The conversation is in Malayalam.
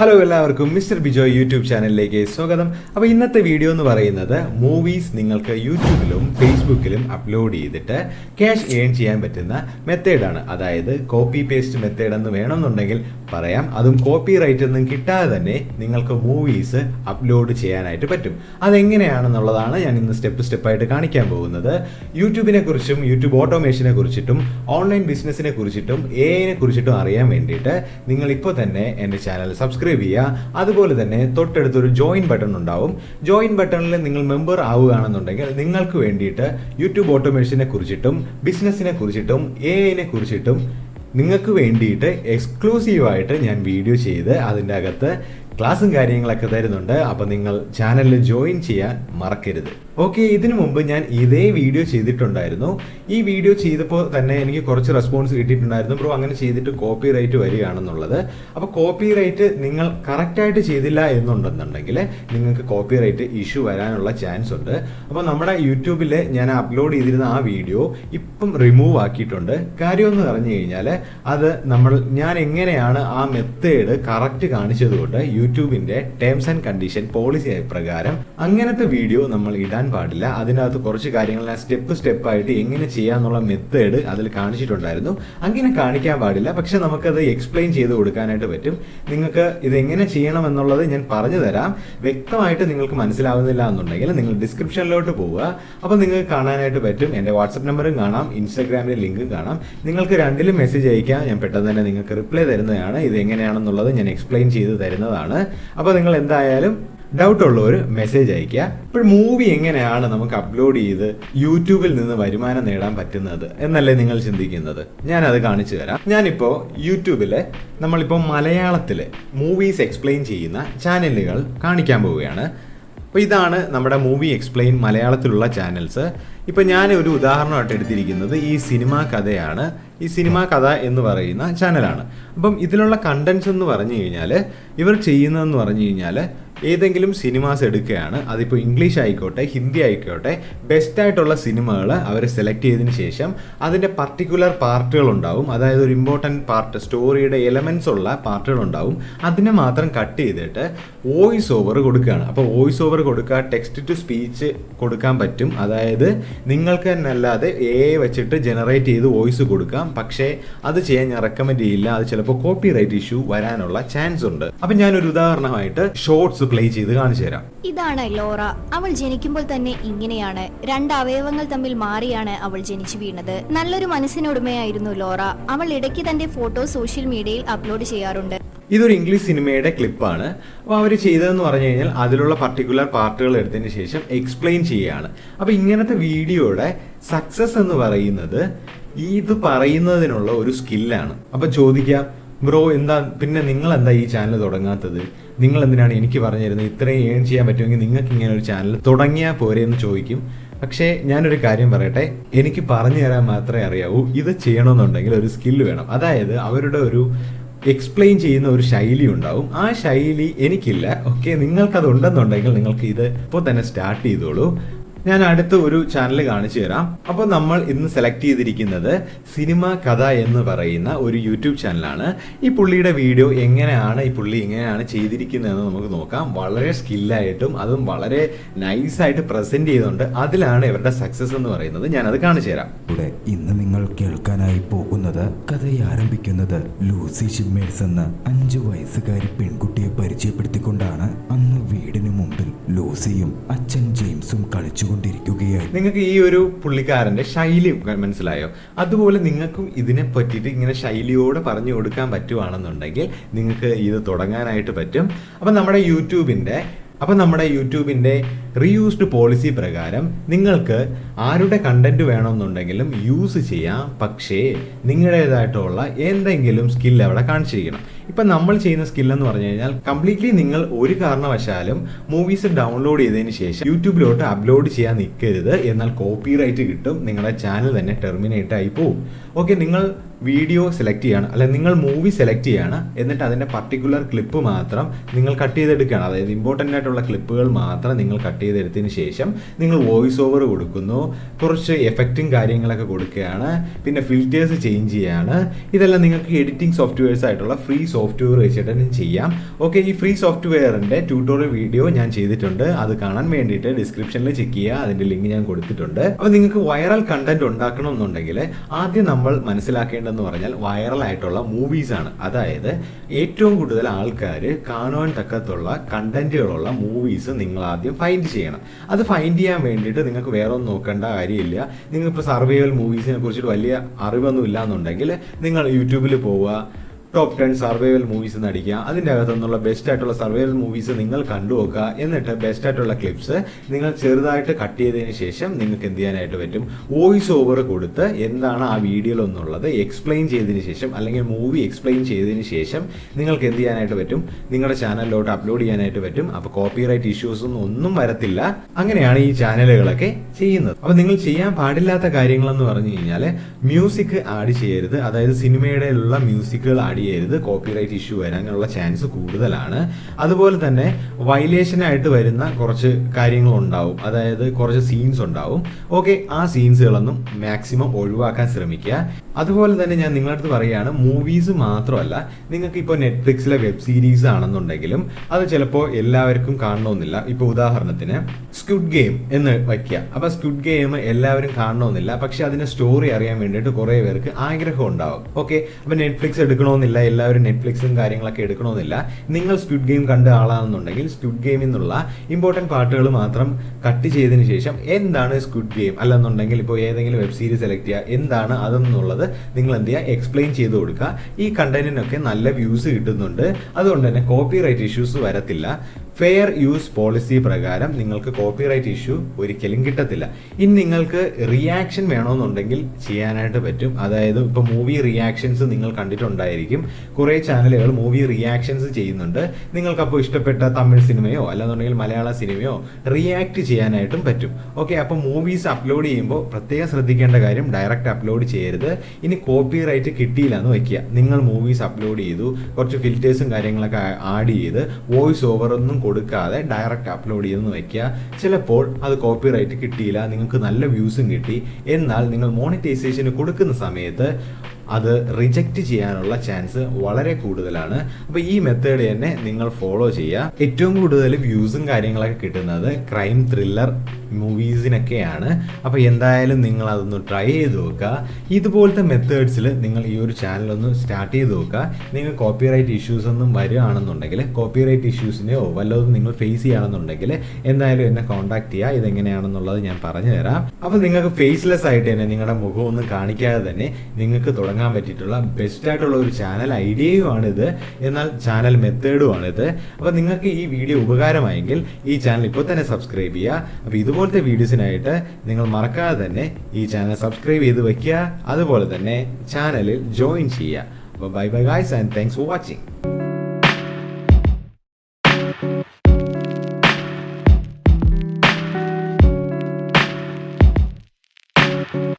ഹലോ എല്ലാവർക്കും മിസ്റ്റർ ബിജോയ് യൂട്യൂബ് ചാനലിലേക്ക് സ്വാഗതം. അപ്പോൾ ഇന്നത്തെ വീഡിയോ എന്ന് പറയുന്നത് മൂവീസ് നിങ്ങൾക്ക് യൂട്യൂബിലും ഫേസ്ബുക്കിലും അപ്ലോഡ് ചെയ്തിട്ട് ക്യാഷ് ഏൺ ചെയ്യാൻ പറ്റുന്ന മെത്തേഡാണ്. അതായത് കോപ്പി പേസ്റ്റ് മെത്തേഡ് എന്ന് വേണമെന്നുണ്ടെങ്കിൽ പറയാം. അതും കോപ്പി റൈറ്റ് ഒന്നും കിട്ടാതെ തന്നെ നിങ്ങൾക്ക് മൂവീസ് അപ്ലോഡ് ചെയ്യാനായിട്ട് പറ്റും. അതെങ്ങനെയാണെന്നുള്ളതാണ് ഞാൻ ഇന്ന് സ്റ്റെപ്പ് സ്റ്റെപ്പായിട്ട് കാണിക്കാൻ പോകുന്നത്. യൂട്യൂബിനെ കുറിച്ചും യൂട്യൂബ് ഓട്ടോമേഷനെ കുറിച്ചിട്ടും ഓൺലൈൻ ബിസിനസ്സിനെ കുറിച്ചിട്ടും എനെ കുറിച്ചിട്ടും അറിയാൻ വേണ്ടിയിട്ട് നിങ്ങൾ ഇപ്പോൾ തന്നെ എന്റെ ചാനൽ സബ്സ്ക്രൈബ് ചെയ്യുക. അതുപോലെ തന്നെ തൊട്ടടുത്തൊരു ജോയിൻ ബട്ടൺ ഉണ്ടാവും. ജോയിൻ ബട്ടണിൽ നിങ്ങൾ മെമ്പർ ആവുകയാണെന്നുണ്ടെങ്കിൽ നിങ്ങൾക്ക് വേണ്ടിയിട്ട് യൂട്യൂബ് ഓട്ടോമേഷനെ കുറിച്ചിട്ടും ബിസിനസ്സിനെ കുറിച്ചിട്ടും എനെ കുറിച്ചിട്ടും നിങ്ങൾക്ക് വേണ്ടിയിട്ട് എക്സ്ക്ലൂസീവായിട്ട് ഞാൻ വീഡിയോ ചെയ്ത് അതിന്റെ അകത്ത് ക്ലാസ്സും കാര്യങ്ങളൊക്കെ തരുന്നുണ്ട്. അപ്പോൾ നിങ്ങൾ ചാനലിൽ ജോയിൻ ചെയ്യാൻ മറക്കരുത്. ഓക്കെ ഇതിനു മുമ്പ് ഞാൻ ഇതേ വീഡിയോ ചെയ്തിട്ടുണ്ടായിരുന്നു. ഈ വീഡിയോ ചെയ്തപ്പോൾ തന്നെ എനിക്ക് കുറച്ച് റെസ്പോൺസ് കിട്ടിയിട്ടുണ്ടായിരുന്നു. ബ്രോ അങ്ങനെ ചെയ്തിട്ട് കോപ്പി റൈറ്റ് വരികയാണെന്നുള്ളത്. അപ്പോൾ കോപ്പി റൈറ്റ് നിങ്ങൾ കറക്റ്റായിട്ട് ചെയ്തില്ല എന്നുണ്ടെന്നുണ്ടെങ്കിൽ നിങ്ങൾക്ക് കോപ്പി റൈറ്റ് ഇഷ്യൂ വരാനുള്ള ചാൻസ് ഉണ്ട്. അപ്പോൾ നമ്മുടെ യൂട്യൂബിൽ ഞാൻ അപ്ലോഡ് ചെയ്തിരുന്ന ആ വീഡിയോ ഇപ്പം റിമൂവ് ആക്കിയിട്ടുണ്ട്. കാര്യമെന്ന് പറഞ്ഞു കഴിഞ്ഞാൽ അത് നമ്മൾ ഞാൻ എങ്ങനെയാണ് ആ മെത്തേഡ് കറക്റ്റ് കാണിച്ചതുകൊണ്ട് യൂട്യൂബിന്റെ ടേംസ് ആൻഡ് കണ്ടീഷൻ പോളിസി പ്രകാരം അങ്ങനത്തെ വീഡിയോ നമ്മൾ ഇടാൻ പാടില്ല. അതിനകത്ത് കുറച്ച് കാര്യങ്ങൾ ഞാൻ സ്റ്റെപ്പ് സ്റ്റെപ്പായിട്ട് എങ്ങനെ ചെയ്യാന്നുള്ള മെത്തേഡ് അതിൽ കാണിച്ചിട്ടുണ്ടായിരുന്നു. അങ്ങനെ കാണിക്കാൻ പാടില്ല. പക്ഷെ നമുക്കത് എക്സ്പ്ലെയിൻ ചെയ്ത് കൊടുക്കാനായിട്ട് പറ്റും. നിങ്ങൾക്ക് ഇത് എങ്ങനെ ചെയ്യണം എന്നുള്ളത് ഞാൻ പറഞ്ഞു തരാം. വ്യക്തമായിട്ട് നിങ്ങൾക്ക് മനസ്സിലാവുന്നില്ല എന്നുണ്ടെങ്കിൽ നിങ്ങൾ ഡിസ്ക്രിപ്ഷനിലോട്ട് പോവുക. അപ്പോൾ നിങ്ങൾക്ക് കാണാനായിട്ട് പറ്റും. എന്റെ വാട്സപ്പ് നമ്പറും കാണാം. ഇൻസ്റ്റാഗ്രാമിലെ ലിങ്കും കാണാം. നിങ്ങൾക്ക് രണ്ടിലും മെസ്സേജ് അയക്കാം. ഞാൻ പെട്ടെന്ന് തന്നെ നിങ്ങൾക്ക് റിപ്ലൈ തരുന്നതാണ്. ഇത് എങ്ങനെയാണെന്നുള്ളത് ഞാൻ എക്സ്പ്ലെയിൻ ചെയ്ത് തരുന്നതാണ്. അപ്പോൾ നിങ്ങൾ എന്തായാലും ഡൗട്ട് ഉള്ളവർ മെസ്സേജ് അയക്കുക ഇപ്പോൾ മൂവി എങ്ങനെയാണ് നമുക്ക് അപ്ലോഡ് ചെയ്ത് യൂട്യൂബിൽ നിന്ന് വരുമാനം നേടാൻ പറ്റുന്നത് എന്നല്ലേ നിങ്ങൾ ചിന്തിക്കുന്നത്? ഞാൻ ഞാനത് കാണിച്ചു തരാം. ഞാനിപ്പോൾ യൂട്യൂബിൽ നമ്മളിപ്പോൾ മലയാളത്തിൽ മൂവീസ് എക്സ്പ്ലെയിൻ ചെയ്യുന്ന ചാനലുകൾ കാണിക്കാൻ പോവുകയാണ്. അപ്പോൾ ഇതാണ് നമ്മുടെ മൂവി എക്സ്പ്ലെയിൻ മലയാളത്തിലുള്ള ചാനൽസ് ഇപ്പം ഞാൻ ഒരു ഉദാഹരണമായിട്ട് എടുത്തിരിക്കുന്നത് ഈ സിനിമാ കഥയാണ്. ഈ സിനിമാ കഥ എന്ന് പറയുന്ന ചാനലാണ് അപ്പം ഇതിലുള്ള കണ്ടൻസ് എന്ന് പറഞ്ഞു കഴിഞ്ഞാൽ ഇവർ ചെയ്യുന്നതെന്ന് പറഞ്ഞു കഴിഞ്ഞാൽ ഏതെങ്കിലും സിനിമാസ് എടുക്കുകയാണ്. അതിപ്പോൾ ഇംഗ്ലീഷ് ആയിക്കോട്ടെ ഹിന്ദി ആയിക്കോട്ടെ ബെസ്റ്റ് ആയിട്ടുള്ള സിനിമകൾ അവർ സെലക്ട് ചെയ്തതിന് ശേഷം അതിന്റെ പർട്ടിക്കുലർ പാർട്ടുകൾ ഉണ്ടാവും അതായത് ഒരു ഇമ്പോർട്ടന്റ് പാർട്ട് സ്റ്റോറിയുടെ എലമെൻസ് ഉള്ള പാർട്ടുകൾ ഉണ്ടാവും അതിനെ മാത്രം കട്ട് ചെയ്തിട്ട് വോയിസ് ഓവർ കൊടുക്കുകയാണ്. അപ്പോൾ വോയിസ് ഓവർ കൊടുക്കുക ടെക്സ്റ്റ് ടു സ്പീച്ച് കൊടുക്കാൻ പറ്റും. അതായത് നിങ്ങൾക്ക് തന്നെ അല്ലാതെ എ വെച്ചിട്ട് ജനറേറ്റ് ചെയ്ത് വോയിസ് കൊടുക്കാം. പക്ഷേ അത് ചെയ്യാൻ ഞാൻ റെക്കമെൻഡ് ചെയ്യില്ല. അത് ചിലപ്പോൾ കോപ്പി റൈറ്റ് ഇഷ്യൂ വരാനുള്ള ചാൻസ് ഉണ്ട്. അപ്പം ഞാനൊരു ഉദാഹരണമായിട്ട് ഷോർട്സ് പ്ലേ ചെയ്ത് കാണിച്ചു തരാം. ഇതാണ് ലോറ. അവൾ ജനിക്കുമ്പോൾ തന്നെ ഇങ്ങനെയാണ്. രണ്ട് അവയവങ്ങൾ തമ്മിൽ മാറിയാണ് അവൾ ജനിച്ചു വീണത്. നല്ലൊരു മനസ്സിനുടമയായിരുന്നു ലോറ. അവൾ ഇടയ്ക്ക് തന്റെ ഫോട്ടോ സോഷ്യൽ മീഡിയയിൽ അപ്ലോഡ് ചെയ്യാറുണ്ട്. ഇതൊരു ഇംഗ്ലീഷ് സിനിമയുടെ ക്ലിപ്പാണ്. അപ്പോൾ അവർ ചെയ്തതെന്ന് പറഞ്ഞു കഴിഞ്ഞാൽ അതിലുള്ള പർട്ടിക്കുലർ പാർട്ടുകൾ എടുത്തതിന് ശേഷം എക്സ്പ്ലെയിൻ ചെയ്യുകയാണ്. അപ്പോൾ ഇങ്ങനത്തെ വീഡിയോയുടെ സക്സസ് എന്ന് പറയുന്നത് ഇത് പറയുന്നതിനുള്ള ഒരു സ്കില്ലാണ് അപ്പോൾ ചോദിക്കാം ബ്രോ എന്താ പിന്നെ നിങ്ങൾ എന്താ ഈ ചാനൽ തുടങ്ങാത്തത്? നിങ്ങൾ എന്തിനാണ് എനിക്ക് പറഞ്ഞു തരുന്നത് ഇത്രയും ഏൺ ചെയ്യാൻ പറ്റുമെങ്കിൽ നിങ്ങൾക്ക് ഇങ്ങനെ ഒരു ചാനൽ തുടങ്ങിയാൽ പോരെ എന്ന് ചോദിക്കും. പക്ഷേ ഞാനൊരു കാര്യം പറയട്ടെ. എനിക്ക് പറഞ്ഞു തരാൻ മാത്രമേ അറിയാവൂ. ഇത് ചെയ്യണമെന്നുണ്ടെങ്കിൽ ഒരു സ്കില്ല് വേണം. അതായത് അവരുടെ ഒരു എക്സ്പ്ലെയിൻ ചെയ്യുന്ന ഒരു ശൈലി ഉണ്ടാവും. ആ ശൈലി എനിക്കില്ല. ഓക്കെ നിങ്ങൾക്കത് ഉണ്ടെന്നുണ്ടെങ്കിൽ നിങ്ങൾക്ക് ഇത് ഇപ്പോൾ തന്നെ സ്റ്റാർട്ട് ചെയ്തോളൂ. ഞാൻ അടുത്ത ഒരു ചാനൽ കാണിച്ചു തരാം. അപ്പോൾ നമ്മൾ ഇന്ന് സെലക്ട് ചെയ്തിരിക്കുന്നത് സിനിമ കഥ എന്ന് പറയുന്ന ഒരു യൂട്യൂബ് ചാനലാണ് ഈ പുള്ളിയുടെ വീഡിയോ എങ്ങനെയാണ് ഈ പുള്ളി എങ്ങനെയാണ് ചെയ്തിരിക്കുന്നതെന്ന് നമുക്ക് നോക്കാം. വളരെ സ്കില്ലായിട്ടും അതും വളരെ നൈസായിട്ട് പ്രസന്റ് ചെയ്തുകൊണ്ട് അതിലാണ് ഇവരുടെ സക്സസ് എന്ന് പറയുന്നത്. ഞാൻ അത് കാണിച്ചു തരാം. ഇവിടെ ഇന്ന് നിങ്ങൾ കേൾക്കാനായി പോകുന്നത് കഥയെ ആരംഭിക്കുന്നത് ലൂസി ഷിമ്മേഴ്സ് എന്ന അഞ്ചു വയസ്സുകാരി പെൺകുട്ടിയെ പരിചയപ്പെടുത്തിക്കൊണ്ടാണ്. അന്ന് വീടിന് മുമ്പിൽ ലൂസിയും അച്ഛൻ ജെയിംസും കളിച്ചുകൊണ്ടിരിക്കുകയായി നിങ്ങൾക്ക് ഈ ഒരു പുള്ളിക്കാരന്റെ ശൈലി മനസ്സിലായോ? അതുപോലെ നിങ്ങൾക്കും ഇതിനെ പറ്റിയിട്ട് ഇങ്ങനെ ശൈലിയോടെ പറഞ്ഞു കൊടുക്കാൻ പറ്റുവാണെന്നുണ്ടെങ്കിൽ നിങ്ങൾക്ക് ഇത് തുടങ്ങാനായിട്ട് പറ്റും. അപ്പം നമ്മുടെ യൂട്യൂബിന്റെ അപ്പം നമ്മുടെ യൂട്യൂബിന്റെ റീയൂസ്ഡ് പോളിസി പ്രകാരം നിങ്ങൾക്ക് ആരുടെ കണ്ടന്റ് വേണമെന്നുണ്ടെങ്കിലും യൂസ് ചെയ്യാം. പക്ഷേ നിങ്ങളുടേതായിട്ടുള്ള എന്തെങ്കിലും സ്കിൽ അവിടെ കാണിച്ചിരിക്കണം. ഇപ്പം നമ്മൾ ചെയ്യുന്ന സ്കിൽ എന്ന് പറഞ്ഞു കഴിഞ്ഞാൽ കംപ്ലീറ്റ്ലി നിങ്ങൾ ഒരു കാരണവശാലും മൂവീസ് ഡൗൺലോഡ് ചെയ്തതിന് ശേഷം യൂട്യൂബിലോട്ട് അപ്ലോഡ് ചെയ്യാൻ നിൽക്കരുത്. എന്നാൽ കോപ്പി റൈറ്റ് കിട്ടും. നിങ്ങളുടെ ചാനൽ തന്നെ ടെർമിനേറ്റ് ആയി പോകും ഓക്കെ നിങ്ങൾ വീഡിയോ സെലക്ട് ചെയ്യാണ്. അല്ലെങ്കിൽ നിങ്ങൾ മൂവി സെലക്ട് ചെയ്യാണ്. എന്നിട്ട് അതിന്റെ പർട്ടിക്കുലർ ക്ലിപ്പ് മാത്രം നിങ്ങൾ കട്ട് ചെയ്തെടുക്കുകയാണ്. അതായത് ഇമ്പോർട്ടന്റ് ആയിട്ടുള്ള ക്ലിപ്പുകൾ മാത്രം നിങ്ങൾ കട്ട് ചെയ്തെടുത്തതിന് ശേഷം നിങ്ങൾ വോയിസ് ഓവർ കൊടുക്കുന്നു. കുറച്ച് എഫക്റ്റും കാര്യങ്ങളൊക്കെ കൊടുക്കുകയാണ്. പിന്നെ ഫിൽറ്റേഴ്സ് ചേഞ്ച് ചെയ്യുകയാണ് ഇതെല്ലാം നിങ്ങൾക്ക് എഡിറ്റിംഗ് സോഫ്റ്റ്വെയർസ് ആയിട്ടുള്ള ഫ്രീ സോഫ്റ്റ്വെയർ വെച്ചിട്ട് തന്നെ ചെയ്യാം. ഓക്കെ ഈ ഫ്രീ സോഫ്റ്റ്വെയറിന്റെ ട്യൂട്ടോറിയൽ വീഡിയോ ഞാൻ ചെയ്തിട്ടുണ്ട്. അത് കാണാൻ വേണ്ടിയിട്ട് ഡിസ്ക്രിപ്ഷനിൽ ചെക്ക് ചെയ്യുക. അതിന്റെ ലിങ്ക് ഞാൻ കൊടുത്തിട്ടുണ്ട്. അപ്പോൾ നിങ്ങൾക്ക് വൈറൽ കണ്ടന്റ് ഉണ്ടാക്കണം എന്നുണ്ടെങ്കിൽ ആദ്യം നമ്മൾ മനസ്സിലാക്കേണ്ടതെന്ന് പറഞ്ഞാൽ വൈറൽ ആയിട്ടുള്ള മൂവീസ് ആണ്. അതായത് ഏറ്റവും കൂടുതൽ ആൾക്കാർ കാണുവാൻ തക്കത്തുള്ള കണ്ടന്റുകളുള്ള മൂവീസ് നിങ്ങൾ ആദ്യം ഫൈൻഡ് ചെയ്യണം. അത് ഫൈൻഡ് ചെയ്യാൻ വേണ്ടിയിട്ട് നിങ്ങൾക്ക് വേറെ ഒന്നും നോക്കേണ്ട കാര്യമില്ല. നിങ്ങളിപ്പോൾ സർവൈവൽ മൂവീസിനെ കുറിച്ചിട്ട് വലിയ അറിവൊന്നും ഇല്ല എന്നുണ്ടെങ്കിൽ നിങ്ങൾ യൂട്യൂബിൽ പോവുക. ടോപ്പ് ടെൻ സർവൈവൽ മൂവീസ് നടിക്കുക അതിന്റെ അകത്തു നിന്നുള്ള ബെസ്റ്റ് ആയിട്ടുള്ള സർവൈവൽ മൂവീസ് നിങ്ങൾ കണ്ടു നോക്കുക. എന്നിട്ട് ബെസ്റ്റ് ആയിട്ടുള്ള ക്ലിപ്സ് നിങ്ങൾ ചെറുതായിട്ട് കട്ട് ചെയ്തതിന് ശേഷം നിങ്ങൾക്ക് എന്ത് ചെയ്യാനായിട്ട് പറ്റും? വോയിസ് ഓവർ കൊടുത്ത് എന്താണ് ആ വീഡിയോയിൽ എന്നുള്ളത് എക്സ്പ്ലെയിൻ ചെയ്തതിന് ശേഷം അല്ലെങ്കിൽ മൂവി എക്സ്പ്ലെയിൻ ചെയ്തതിന് ശേഷം നിങ്ങൾക്ക് എന്ത് ചെയ്യാനായിട്ട് പറ്റും? നിങ്ങളുടെ ചാനലിലോട്ട് അപ്ലോഡ് ചെയ്യാനായിട്ട് പറ്റും. അപ്പോൾ കോപ്പിറൈറ്റ് ഇഷ്യൂസ് ഒന്നും ഒന്നും വരത്തില്ല. അങ്ങനെയാണ് ഈ ചാനലുകളൊക്കെ ചെയ്യുന്നത്. അപ്പോൾ നിങ്ങൾ ചെയ്യാൻ പാടില്ലാത്ത കാര്യങ്ങളെന്ന് പറഞ്ഞു കഴിഞ്ഞാൽ മ്യൂസിക് ആഡ് ചെയ്യരുത്. അതായത് സിനിമയുടെ മ്യൂസിക്കുകൾ ആഡ് ചെയ്യരുത് കോപ്പിറൈറ്റ് ഇഷ്യൂ വരാനുള്ള ചാൻസ് കൂടുതലാണ്. അതുപോലെ തന്നെ വയലേഷനായിട്ട് വരുന്ന കുറച്ച് കാര്യങ്ങളുണ്ടാവും. അതായത് കുറച്ച് സീൻസ് ഉണ്ടാവും. ഓക്കെ ആ സീൻസുകളൊന്നും മാക്സിമം ഒഴിവാക്കാൻ ശ്രമിക്കുക. അതുപോലെ തന്നെ ഞാൻ നിങ്ങളുടെ അടുത്ത് പറയുകയാണ് മൂവീസ് മാത്രമല്ല നിങ്ങൾക്ക് ഇപ്പോൾ നെറ്റ്ഫ്ലിക്സിലെ വെബ് സീരീസ് ആണെന്നുണ്ടെങ്കിലും അത് ചിലപ്പോൾ എല്ലാവർക്കും കാണണമെന്നില്ല. ഇപ്പോൾ ഉദാഹരണത്തിന് സ്ക്വിഡ് ഗെയിം എന്ന് വയ്ക്കുക. അപ്പോൾ സ്ക്വിഡ് ഗെയിം എല്ലാവരും കാണണമെന്നില്ല. പക്ഷെ അതിന്റെ സ്റ്റോറി അറിയാൻ വേണ്ടിയിട്ട് കുറേ പേർക്ക് ആഗ്രഹം ഉണ്ടാവും. ഓക്കെ അപ്പോൾ നെറ്റ്ഫ്ലിക്സ് എടുക്കണമെന്നില്ല. എല്ലാവരും നെറ്റ്ഫ്ലിക്സും കാര്യങ്ങളൊക്കെ എടുക്കണമെന്നില്ല. നിങ്ങൾ സ്ക്വിഡ് ഗെയിം കണ്ട ആളാണെന്നുണ്ടെങ്കിൽ സ്ക്വിഡ് ഗെയിമിൽ നിന്നുള്ള ഇമ്പോർട്ടന്റ് പാർട്ടുകൾ മാത്രം കട്ട് ചെയ്തതിന് ശേഷം എന്താണ് സ്ക്വിഡ് ഗെയിം അല്ലെന്നുണ്ടെങ്കിൽ ഇപ്പോൾ ഏതെങ്കിലും വെബ് സീരീസ് സെലക്ട് ചെയ്യുക. എന്താണ് അതെന്നുള്ളത് നിങ്ങൾ എന്ത് ചെയ്യുക? എക്സ്പ്ലെയിൻ ചെയ്ത് കൊടുക്കുക. ഈ കണ്ടന്റിനൊക്കെ നല്ല വ്യൂസ് കിട്ടുന്നുണ്ട്. അതുകൊണ്ട് തന്നെ കോപ്പി റൈറ്റ് ഇഷ്യൂസ് വരത്തില്ല. ഫെയർ യൂസ് പോളിസി പ്രകാരം നിങ്ങൾക്ക് കോപ്പിറൈറ്റ് ഇഷ്യൂ ഒരിക്കലും കിട്ടത്തില്ല. ഇനി നിങ്ങൾക്ക് റിയാക്ഷൻ വേണമെന്നുണ്ടെങ്കിൽ ചെയ്യാനായിട്ട് പറ്റും. അതായത് ഇപ്പോൾ മൂവി റിയാക്ഷൻസ് നിങ്ങൾ കണ്ടിട്ടുണ്ടായിരിക്കും. കുറേ ചാനലുകൾ മൂവി റിയാക്ഷൻസ് ചെയ്യുന്നുണ്ട്. നിങ്ങൾക്കപ്പോൾ ഇഷ്ടപ്പെട്ട തമിഴ് സിനിമയോ അല്ലാന്നുണ്ടെങ്കിൽ മലയാള സിനിമയോ റിയാക്ട് ചെയ്യാനായിട്ടും പറ്റും. ഓക്കെ അപ്പോൾ മൂവീസ് അപ്ലോഡ് ചെയ്യുമ്പോൾ പ്രത്യേകം ശ്രദ്ധിക്കേണ്ട കാര്യം ഡയറക്റ്റ് അപ്ലോഡ് ചെയ്യരുത്. ഇനി കോപ്പിറൈറ്റ് കിട്ടിയില്ല എന്ന് വയ്ക്കുക. നിങ്ങൾ മൂവീസ് അപ്ലോഡ് ചെയ്തു. കുറച്ച് ഫിൽറ്റേഴ്സും കാര്യങ്ങളൊക്കെ ആഡ് ചെയ്ത് വോയിസ് ഓവർ ഒന്നും കൊടുക്കാതെ ഡയറക്റ്റ് അപ്ലോഡ് ചെയ്തെന്ന് വെക്കുക. ചിലപ്പോൾ അത് കോപ്പി റൈറ്റ് കിട്ടിയില്ല നിങ്ങൾക്ക് നല്ല വ്യൂസും കിട്ടി. എന്നാൽ നിങ്ങൾ മോണിറ്റൈസേഷന് കൊടുക്കുന്ന സമയത്ത് അത് റിജക്റ്റ് ചെയ്യാനുള്ള ചാൻസ് വളരെ കൂടുതലാണ്. അപ്പോൾ ഈ മെത്തേഡ് തന്നെ നിങ്ങൾ ഫോളോ ചെയ്യുക ഏറ്റവും കൂടുതൽ വ്യൂസും കാര്യങ്ങളൊക്കെ കിട്ടുന്നത് ക്രൈം ത്രില്ലർ മൂവീസിനൊക്കെയാണ് അപ്പോൾ എന്തായാലും നിങ്ങൾ അതൊന്ന് ട്രൈ ചെയ്ത് നോക്കുക ഇതുപോലത്തെ മെത്തേഡ്സിൽ നിങ്ങൾ ഈ ഒരു ചാനൽ ഒന്ന് സ്റ്റാർട്ട് ചെയ്ത് നോക്കുക നിങ്ങൾ കോപ്പിറൈറ്റ് ഇഷ്യൂസ് ഒന്നും വരികയാണെന്നുണ്ടെങ്കിൽ കോപ്പിറൈറ്റ് ഇഷ്യൂസിനെയോ വല്ലതും നിങ്ങൾ ഫേസ് ചെയ്യുകയാണെന്നുണ്ടെങ്കിൽ എന്തായാലും എന്നെ കോൺടാക്ട് ചെയ്യുക ഇതെങ്ങനെയാണെന്നുള്ളത് ഞാൻ പറഞ്ഞു തരാം അപ്പോൾ നിങ്ങൾക്ക് ഫേസ്ലെസ് ആയിട്ട് തന്നെ നിങ്ങളുടെ മുഖം ഒന്നും കാണിക്കാതെ തന്നെ നിങ്ങൾക്ക് തുടങ്ങാൻ പറ്റിയിട്ടുള്ള ബെസ്റ്റ് ആയിട്ടുള്ള ഒരു ചാനൽ ഐഡിയയുമാണിത്. എന്നാൽ ചാനൽ മെത്തേഡുമാണിത്. അപ്പോൾ നിങ്ങൾക്ക് ഈ വീഡിയോ ഉപകാരമായെങ്കിൽ ഈ ചാനൽ ഇപ്പോൾ തന്നെ സബ്സ്ക്രൈബ് ചെയ്യുക. അപ്പോൾ ഇതുപോലത്തെ വീഡിയോസിനായിട്ട് നിങ്ങൾ മറക്കാതെ തന്നെ ഈ ചാനൽ സബ്സ്ക്രൈബ് ചെയ്ത് വയ്ക്കുക അതുപോലെ തന്നെ ചാനലിൽ ജോയിൻ ചെയ്യുക. അപ്പോൾ bye bye guys and thanks for watching